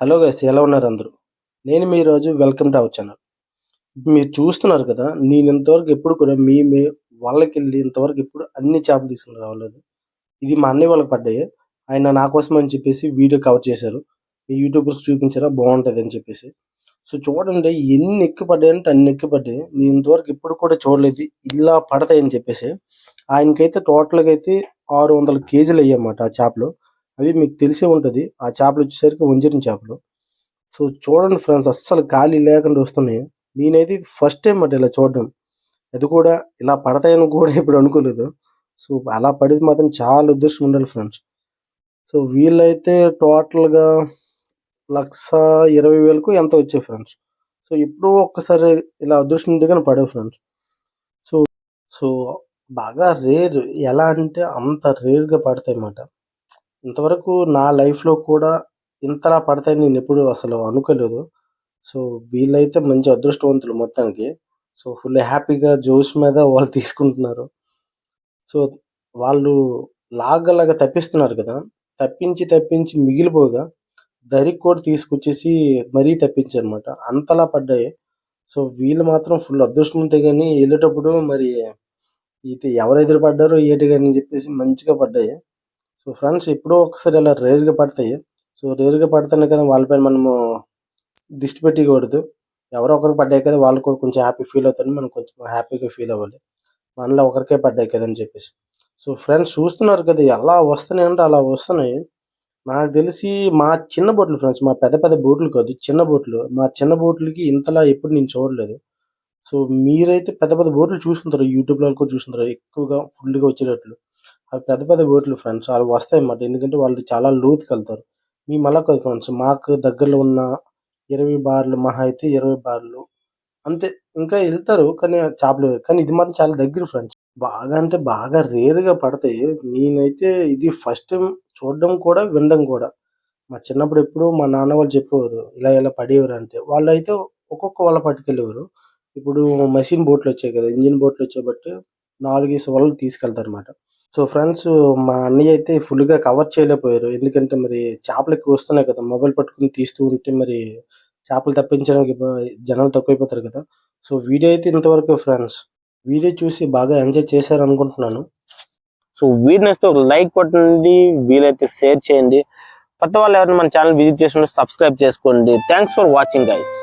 Hello guys ఎలా ఉన్నారు అందరూ? నేను మీ రోజు వెల్కమ్ టు అవర్ ఛానల్ మీరు చూస్తున్నారు కదా నేను ఇంతవరకు ఎప్పుడు కూడా మీ మీ వాళ్ళకి వెళ్ళి ఇంతవరకు ఎప్పుడు అన్ని చేపలు తీసుకుని రావలేదు ఇది మా అన్నయ్య వాళ్ళకి పడ్డాయి ఆయన నా కోసం అని చెప్పేసి వీడియో కవర్ చేశారు. మీ యూట్యూబర్స్ చూపించారా? బాగుంటుంది అని చెప్పేసి. సో చూడండి ఎన్ని ఎక్కి పడ్డాయంటే అన్ని ఎక్కి పడ్డాయి నేను ఇంతవరకు ఎప్పుడు కూడా చూడలేదు. ఇలా పడతాయని చెప్పేసి. ఆయనకైతే టోటల్గా అయితే ఆరు వందల కేజీలు అయ్యాయన్నమాట ఆ చేపలు. అవి మీకు తెలిసే ఉంటుంది. ఆ చేపలు వచ్చేసరికి వంజరం చేపలు. సో చూడండి ఫ్రెండ్స్ అస్సలు ఖాళీ లేకుండా వస్తున్నాయి. నేనైతే ఇది ఫస్ట్ టైం అంటే ఇలా చూడడం. అది కూడా ఇలా పడతాయని కూడా ఇప్పుడు అనుకోలేదు. సో అలా పడేది మాత్రం చాలా ఉద్దేశం ఉండాలి ఫ్రెండ్స్. సో వీళ్ళైతే టోటల్గా లక్ష ఇరవై వేలకు ఎంత వచ్చాయి ఫ్రెండ్స్? సో ఇప్పుడు ఒక్కసారి ఇలా అదృష్టం దిగని పడే ఫ్రెండ్స్. సో సో బాగా రేర్. ఎలా అంటే అంత రేర్గా పడతాయి అన్నమాట. ఇంతవరకు నా లైఫ్లో కూడా ఇంతలా పడతాయని నేను ఎప్పుడు అసలు అనుకోలేదు. సో వీళ్ళైతే మంచి అదృష్టవంతులు మొత్తానికి. సో ఫుల్ హ్యాపీగా జోష్ మీద వాళ్ళు తీసుకుంటున్నారు. సో వాళ్ళు లాగలాగా తప్పిస్తున్నారు కదా. తప్పించి తప్పించి మిగిలిపోగా దరికి కూడా తీసుకొచ్చేసి మరీ తప్పించారనమాట అంతలా పడ్డాయి. సో వీళ్ళు మాత్రం ఫుల్ అదృష్టవంతే కానీ వెళ్ళేటప్పుడు మరి ఇది ఎవరు ఎదురుపడ్డారో ఏటి కానీ చెప్పేసి మంచిగా పడ్డాయి. సో ఫ్రెండ్స్ ఎప్పుడో ఒకసారి అలా రేరుగా పడతాయి సో రేరుగా పడుతున్నాయి కదా వాళ్ళపైన మనము దిష్టి పెట్టకూడదు ఎవరో ఒకరు పడ్డాయి కదా వాళ్ళు కూడా కొంచెం హ్యాపీ ఫీల్ అవుతారు మనం కొంచెం హ్యాపీగా ఫీల్ అవ్వాలి. మనలో ఒకరికే పడ్డాయి కదా అని చెప్పేసి. సో ఫ్రెండ్స్ చూస్తున్నారు కదా ఎలా వస్తున్నాయి అంటే అలా వస్తున్నాయి. నాకు తెలిసి మా చిన్న బోట్లు ఫ్రెండ్స్ మా పెద్ద పెద్ద బోట్లు కాదు చిన్న బోట్లు. మా చిన్న బోట్లకి ఇంతలా ఎప్పుడు నేను చూడలేదు. సో మీరైతే పెద్ద పెద్ద బోట్లు చూసుకుంటారు యూట్యూబ్లో కూడా చూసుకుంటారు ఎక్కువగా ఫుల్గా వచ్చేటట్లు. అవి పెద్ద పెద్ద బోట్లు ఫ్రెండ్స్ వాళ్ళు వస్తాయి అన్నమాట. ఎందుకంటే వాళ్ళు చాలా లోతుకి వెళ్తారు. మీ మళ్ళీ కాదు ఫ్రెండ్స్ మాకు దగ్గరలో ఉన్న ఇరవై బార్లు మహా అయితే ఇరవై బార్లు. అంతే. ఇంకా వెళ్తారు కానీ చేపలు కానీ ఇది మాత్రం చాలా దగ్గర ఫ్రెండ్స్ బాగా అంటే బాగా రేరుగా పడతాయి. నేనైతే ఇది ఫస్ట్ టైం చూడడం కూడా వినడం కూడా. మా చిన్నప్పుడు ఎప్పుడు మా నాన్న వాళ్ళు చెప్పేవారు ఇలా ఇలా పడేవారు అంటే. వాళ్ళు అయితే ఒక్కొక్క వాళ్ళ పట్టుకెళ్ళేవారు. ఇప్పుడు మెషిన్ బోట్లు వచ్చాయి కదా ఇంజిన్ బోట్లు వచ్చాయి బట్టి నాలుగేసి వాళ్ళు తీసుకెళ్తారు అనమాట సో ఫ్రెండ్స్ మా అన్నయ్య అయితే ఫుల్గా కవర్ చేయలేకపోయారు. ఎందుకంటే మరి చేపలు ఎక్కువ వస్తున్నాయి కదా మొబైల్ పట్టుకుని తీస్తూ ఉంటే మరి చేపలు తప్పించడానికి జనాలు తక్కువైపోతారు కదా. సో వీడియో అయితే ఇంతవరకు ఫ్రెండ్స్ వీడియో చూసి బాగా ఎంజాయ్ చేశారు అనుకుంటున్నాను సో వీడినైతే ఒక లైక్ కొట్టండి వీలైతే షేర్ చేయండి. కొత్త వాళ్ళు ఎవరైనా మన ఛానల్ విజిట్ చేసి సబ్స్క్రైబ్ చేసుకోండి. Thanks for watching guys.